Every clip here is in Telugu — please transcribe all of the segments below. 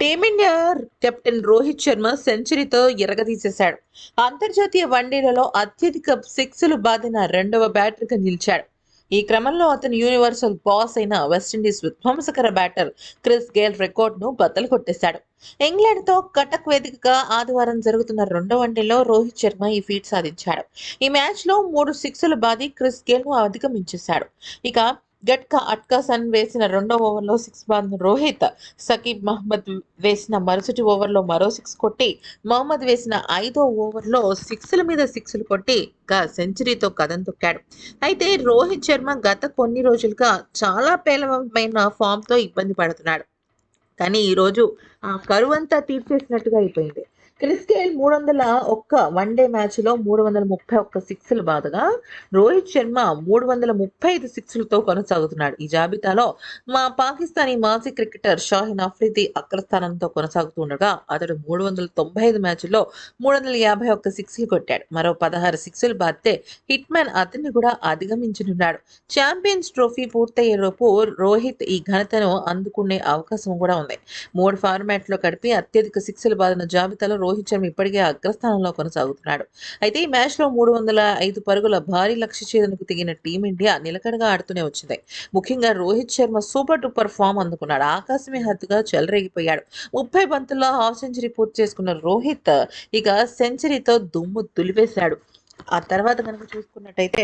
టీమిండియా కెప్టెన్ రోహిత్ శర్మ సెంచరీతో ఎరగదీసేశాడు అంతర్జాతీయ వన్డేలలో అత్యధిక సిక్స్లు బాదిన రెండవ బ్యాటర్గా నిలిచాడు. ఈ క్రమంలో అతను యూనివర్సల్ బాస్ అయిన వెస్టిండీస్ విధ్వంసకర బ్యాటర్ క్రిస్ గేల్ రికార్డును బద్దలు కొట్టేశాడు ఇంగ్లాండ్తో కటక్ వేదికగా ఆదివారం జరుగుతున్న రెండో వన్డేలో రోహిత్ శర్మ ఈ ఫీట్ సాధించాడు. ఈ మ్యాచ్లో మూడు సిక్స్లు బాది క్రిస్ గేల్ను అధిగమించేశాడు. ఇక గట్కా అట్కా సన్ వేసిన రెండో ఓవర్లో సిక్స్ బాన్ రోహిత్ సకీబ్ మహమ్మద్ వేసిన మరుసటి ఓవర్లో మరో సిక్స్ కొట్టి మహమ్మద్ వేసిన ఐదో ఓవర్లో సిక్స్ల మీద సిక్స్లు కొట్టి సెంచరీతో కథం తొక్కాడు. అయితే రోహిత్ శర్మ గత కొన్ని రోజులుగా చాలా పేలవమైన ఫామ్తో ఇబ్బంది పడుతున్నాడు. కానీ ఈరోజు ఆ కరువంతా తీర్చేసినట్టుగా అయిపోయింది. క్రిస్ గేల్ మూడు వందల ఒక్క వన్డే మ్యాచ్లో మూడు వందల ముప్పై ఒక్క సిక్స్లు బాధగా రోహిత్ శర్మ మూడు వందల ముప్పై ఐదు సిక్స్లతో కొనసాగుతున్నాడు. ఈ జాబితాలో మా పాకిస్తానీ మాజీ క్రికెటర్ షాహిన్ అఫ్రిది అగ్రస్థానంతో కొనసాగుతుండగా అతడు మూడు వందల తొంభై ఐదు మ్యాచ్ల్లో మూడు వందల యాభై ఒక్క సిక్స్లు కొట్టాడు. మరో పదహారు సిక్స్లు బాధితే హిట్ మ్యాన్ అతన్ని కూడా అధిగమించనున్నాడు. ఛాంపియన్స్ ట్రోఫీ పూర్తయ్యేలోపు రోహిత్ ఈ ఘనతను అందుకునే అవకాశం కూడా ఉంది. మూడు ఫార్మాట్లో కడిపి అత్యధిక సిక్స్లు బాధిన జాబితాలో రోహిత్ శర్మ ఇప్పటికే అగ్రస్థానంలో కొనసాగుతున్నాడు. అయితే ఈ మ్యాచ్లో మూడు వందల ఐదు పరుగుల భారీ లక్ష్య ఛేదనకు దిగిన టీమిండియా నిలకడగా ఆడుతూనే వచ్చింది. ముఖ్యంగా Rohit Sharma super duper form అందుకున్నాడు. ఆకాశమే హద్దుగా చెలరేగిపోయాడు. ముప్పై బంతుల్లో హాఫ్ సెంచరీ పూర్తి చేసుకున్న రోహిత్ ఇక సెంచరీతో దుమ్ము దులిపేశాడు. ఆ తర్వాత కనుక చూసుకున్నట్టయితే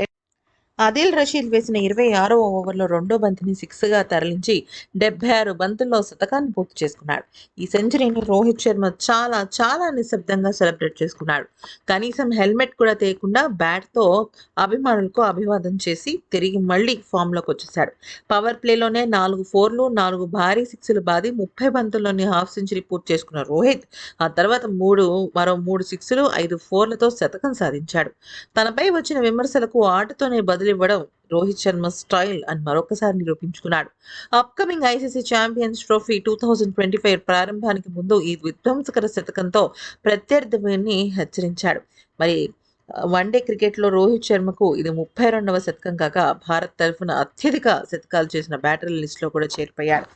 ఆదిల్ రషీద్ వేసిన ఇరవై ఆరో ఓవర్లో రెండో బంతిని సిక్స్గా తరలించి డెబ్బై ఆరు బంతుల్లో శతకాన్ని పూర్తి చేసుకున్నాడు. ఈ సెంచరీని రోహిత్ శర్మ చాలా చాలా నిశ్శబ్దంగా సెలబ్రేట్ చేసుకున్నాడు. కనీసం హెల్మెట్ కూడా తీయకుండా బ్యాట్తో అభిమానులకు అభివాదం చేసి తిరిగి మళ్ళీ ఫామ్లోకి వచ్చేశాడు. పవర్ ప్లేలోనే నాలుగు ఫోర్లు నాలుగు భారీ సిక్స్లు బాది ముప్పై బంతుల్లోని హాఫ్ సెంచరీ పూర్తి చేసుకున్న రోహిత్ ఆ తర్వాత మూడు మరో మూడు సిక్స్లు ఐదు ఫోర్లతో శతకం సాధించాడు. తనపై వచ్చిన విమర్శలకు ఆటతోనే వదిలివ్వడం రోహిత్ శర్మ స్టైల్ అని మరొకసారి నిరూపించుకున్నాడు. Upcoming ICC champions trophy two thousand twenty five ప్రారంభానికి ముందు ఈ విధ్వంసకర శతకంతో ప్రత్యర్థిని హెచ్చరించాడు. మరి వన్డే క్రికెట్లో రోహిత్ శర్మకు ఇది ముప్పై రెండవ శతకం కాగా భారత్ తరఫున అత్యధిక శతకాలు చేసిన బ్యాటర్ల లిస్టులో కూడా చేరిపోయాడు.